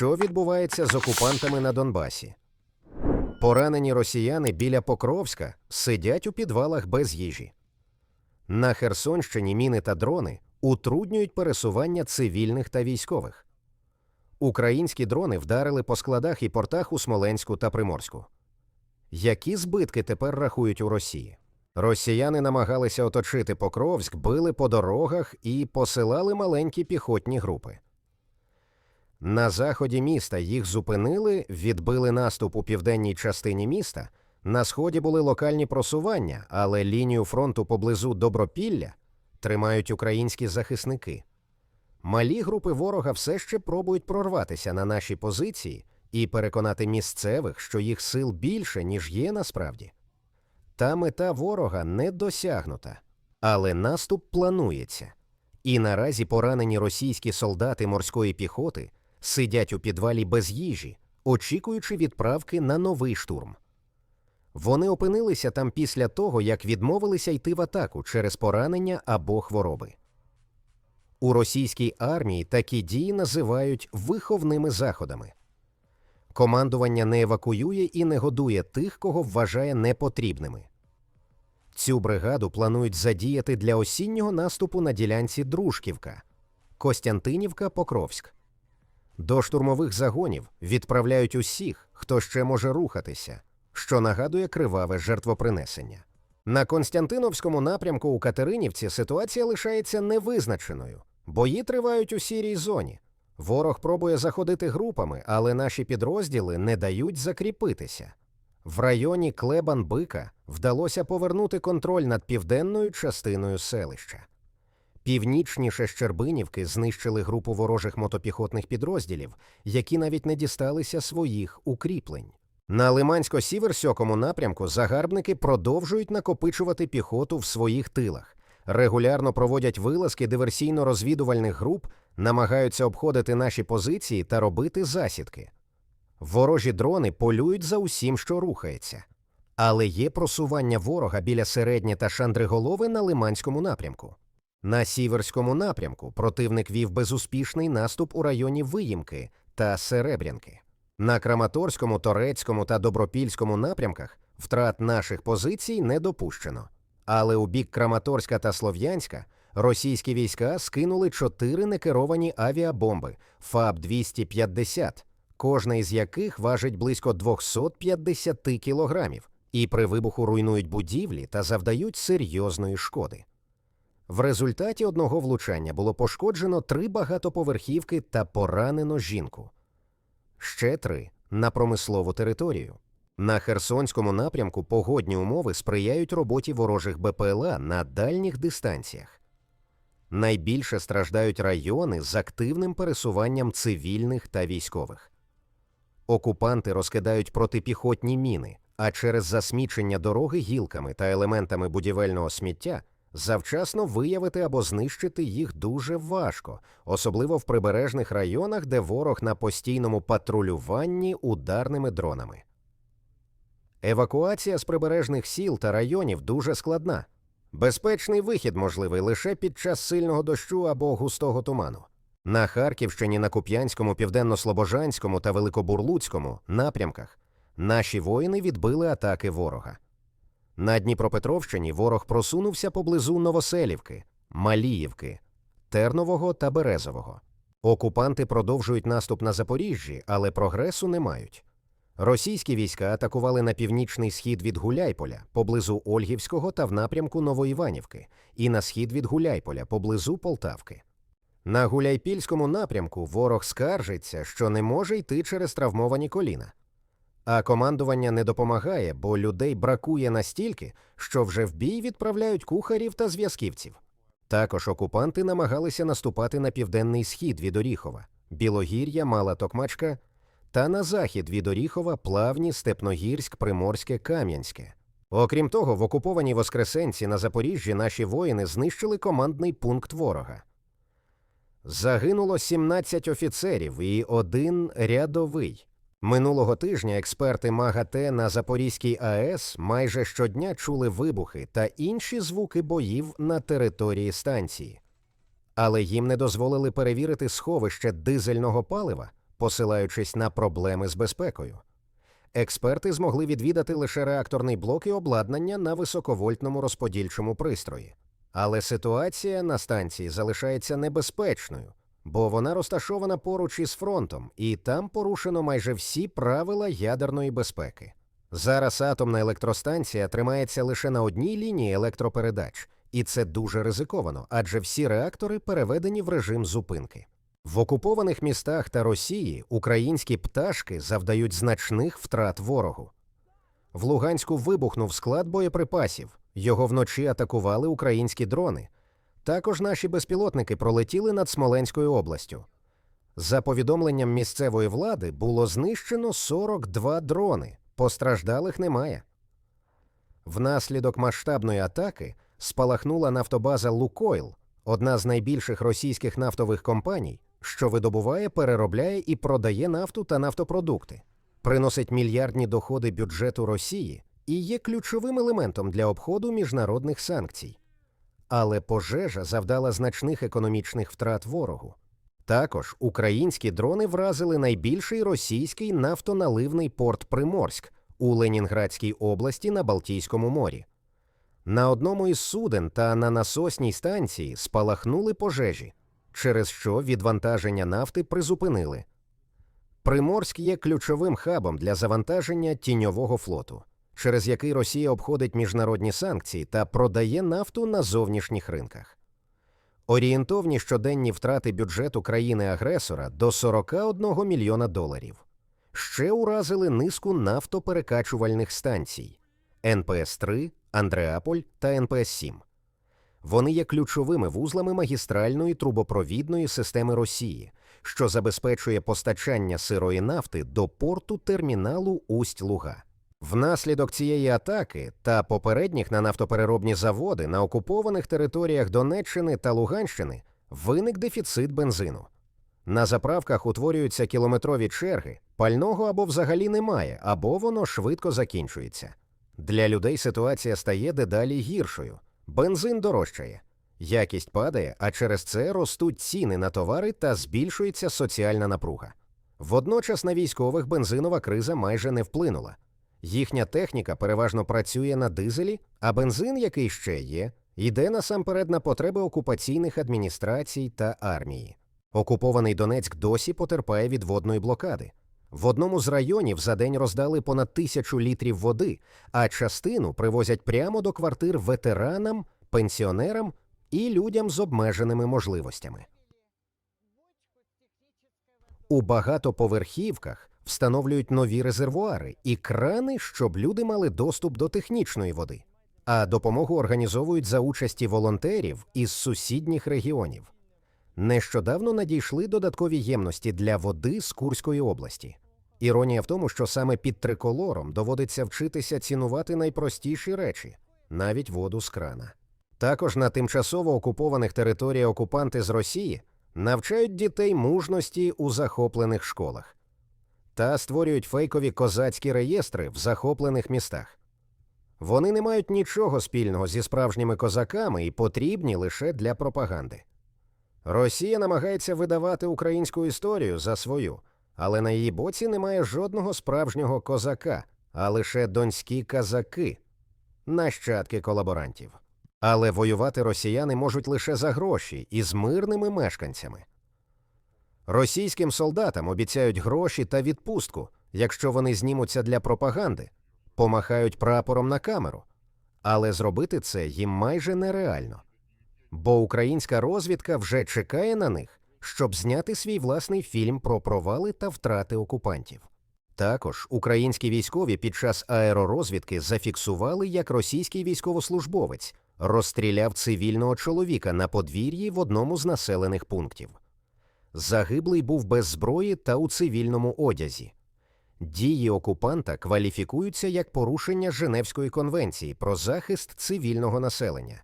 що відбувається з окупантами на Донбасі. Поранені росіяни біля Покровська сидять у підвалах без їжі. На Херсонщині міни та дрони утруднюють пересування цивільних та військових. Українські дрони вдарили по складах і портах у Смоленську та Приморську. Які збитки тепер рахують у Росії? Росіяни намагалися оточити Покровськ, били по дорогах і посилали маленькі піхотні групи. На заході міста їх зупинили, відбили наступ у південній частині міста. На сході були локальні просування, але лінію фронту поблизу Добропілля тримають українські захисники. Малі групи ворога все ще пробують прорватися на наші позиції і переконати місцевих, що їх сил більше, ніж є насправді. Та мета ворога не досягнута, але наступ планується. І наразі поранені російські солдати морської піхоти сидять у підвалі без їжі, очікуючи відправки на новий штурм. Вони опинилися там після того, як відмовилися йти в атаку через поранення або хвороби. У російській армії такі дії називають виховними заходами. Командування не евакуює і не годує тих, кого вважає непотрібними. Цю бригаду планують задіяти для осіннього наступу на ділянці Дружківка, Костянтинівка, Покровськ. До штурмових загонів відправляють усіх, хто ще може рухатися, що нагадує криваве жертвопринесення. На Константиновському напрямку у Катеринівці ситуація лишається невизначеною. Бої тривають у сірій зоні. Ворог пробує заходити групами, але наші підрозділи не дають закріпитися. В районі Клебан-Бика вдалося повернути контроль над південною частиною селища. Північніше Щербинівки знищили групу ворожих мотопіхотних підрозділів, які навіть не дісталися своїх укріплень. На Лимансько-Сіверсьокому напрямку загарбники продовжують накопичувати піхоту в своїх тилах, регулярно проводять вилазки диверсійно-розвідувальних груп, намагаються обходити наші позиції та робити засідки. Ворожі дрони полюють за усім, що рухається. Але є просування ворога біля середнє та Шандриголови на Лиманському напрямку. На Сіверському напрямку противник вів безуспішний наступ у районі Виїмки та Серебрянки. На Краматорському, Торецькому та Добропільському напрямках втрат наших позицій не допущено. Але у бік Краматорська та Слов'янська російські війська скинули чотири некеровані авіабомби ФАБ-250, кожна із яких важить близько 250 кілограмів, і при вибуху руйнують будівлі та завдають серйозної шкоди. В результаті одного влучання було пошкоджено три багатоповерхівки та поранено жінку. Ще три на промислову територію. На Херсонському напрямку погодні умови сприяють роботі ворожих БПЛА на дальніх дистанціях. Найбільше страждають райони з активним пересуванням цивільних та військових. Окупанти розкидають протипіхотні міни, а через засмічення дороги гілками та елементами будівельного сміття завчасно виявити або знищити їх дуже важко, особливо в прибережних районах, де ворог на постійному патрулюванні ударними дронами. Евакуація з прибережних сіл та районів дуже складна. Безпечний вихід можливий лише під час сильного дощу або густого туману. На Харківщині, на Куп'янському, Південно-Слобожанському та Великобурлуцькому напрямках наші воїни відбили атаки ворога. На Дніпропетровщині ворог просунувся поблизу Новоселівки, Маліївки, Тернового та Березового. Окупанти продовжують наступ на Запоріжжі, але прогресу не мають. Російські війська атакували на північний схід від Гуляйполя, поблизу Ольгівського та в напрямку Новоіванівки, і на схід від Гуляйполя, поблизу Полтавки. На Гуляйпільському напрямку ворог скаржиться, що не може йти через травмовані коліна. А командування не допомагає, бо людей бракує настільки, що вже в бій відправляють кухарів та зв'язківців. Також окупанти намагалися наступати на південний схід від Оріхова, Білогір'я, Мала Токмачка та на захід від Оріхова, Плавні, Степногірськ, Приморське, Кам'янське. Окрім того, в окупованій Воскресенці на Запоріжжі наші воїни знищили командний пункт ворога. Загинуло 17 офіцерів і один рядовий. Минулого тижня експерти МАГАТЕ на Запорізькій АЕС майже щодня чули вибухи та інші звуки боїв на території станції. Але їм не дозволили перевірити сховище дизельного палива, посилаючись на проблеми з безпекою. Експерти змогли відвідати лише реакторний блок і обладнання на високовольтному розподільчому пристрої. Але ситуація на станції залишається небезпечною, бо вона розташована поруч із фронтом, і там порушено майже всі правила ядерної безпеки. Зараз атомна електростанція тримається лише на одній лінії електропередач, і це дуже ризиковано, адже всі реактори переведені в режим зупинки. В окупованих містах та Росії українські пташки завдають значних втрат ворогу. В Луганську вибухнув склад боєприпасів. Його вночі атакували українські дрони. Також наші безпілотники пролетіли над Смоленською областю. За повідомленням місцевої влади було знищено 42 дрони. Постраждалих немає. Внаслідок масштабної атаки спалахнула нафтобаза Лукойл, одна з найбільших російських нафтових компаній, що видобуває, переробляє і продає нафту та нафтопродукти, приносить мільярдні доходи бюджету Росії і є ключовим елементом для обходу міжнародних санкцій. Але пожежа завдала значних економічних втрат ворогу. Також українські дрони вразили найбільший російський нафтоналивний порт Приморськ у Ленінградській області на Балтійському морі. На одному із суден та на насосній станції спалахнули пожежі, через що відвантаження нафти призупинили. Приморськ є ключовим хабом для завантаження тіньового флоту, через який Росія обходить міжнародні санкції та продає нафту на зовнішніх ринках. Орієнтовні щоденні втрати бюджету країни-агресора до 41 мільйона доларів. Ще уразили низку нафтоперекачувальних станцій НПС-3, Андреаполь та НПС-7. Вони є ключовими вузлами магістральної трубопровідної системи Росії, що забезпечує постачання сирої нафти до порту терміналу Усть-Луга. Внаслідок цієї атаки та попередніх на нафтопереробні заводи на окупованих територіях Донеччини та Луганщини виник дефіцит бензину. На заправках утворюються кілометрові черги, пального або взагалі немає, або воно швидко закінчується. Для людей ситуація стає дедалі гіршою. Бензин дорожчає, якість падає, а через це ростуть ціни на товари та збільшується соціальна напруга. Водночас на військових бензинова криза майже не вплинула. Їхня техніка переважно працює на дизелі, а бензин, який ще є, йде насамперед на потреби окупаційних адміністрацій та армії. Окупований Донецьк досі потерпає від водної блокади. В одному з районів за день роздали понад тисячу літрів води, а частину привозять прямо до квартир ветеранам, пенсіонерам і людям з обмеженими можливостями. У багатоповерхівках встановлюють нові резервуари і крани, щоб люди мали доступ до технічної води, а допомогу організовують за участі волонтерів із сусідніх регіонів. Нещодавно надійшли додаткові ємності для води з Курської області. Іронія в тому, що саме під триколором доводиться вчитися цінувати найпростіші речі, навіть воду з крана. Також на тимчасово окупованих територіях окупанти з Росії навчають дітей мужності у захоплених школах та створюють фейкові козацькі реєстри в захоплених містах. Вони не мають нічого спільного зі справжніми козаками і потрібні лише для пропаганди. Росія намагається видавати українську історію за свою, але на її боці немає жодного справжнього козака, а лише донські казаки, нащадки колаборантів. Але воювати росіяни можуть лише за гроші і з мирними мешканцями. Російським солдатам обіцяють гроші та відпустку, якщо вони знімуться для пропаганди, помахають прапором на камеру. Але зробити це їм майже нереально. Бо українська розвідка вже чекає на них, щоб зняти свій власний фільм про провали та втрати окупантів. Також українські військові під час аеророзвідки зафіксували, як російський військовослужбовець розстріляв цивільного чоловіка на подвір'ї в одному з населених пунктів. Загиблий був без зброї та у цивільному одязі. Дії окупанта кваліфікуються як порушення Женевської конвенції про захист цивільного населення.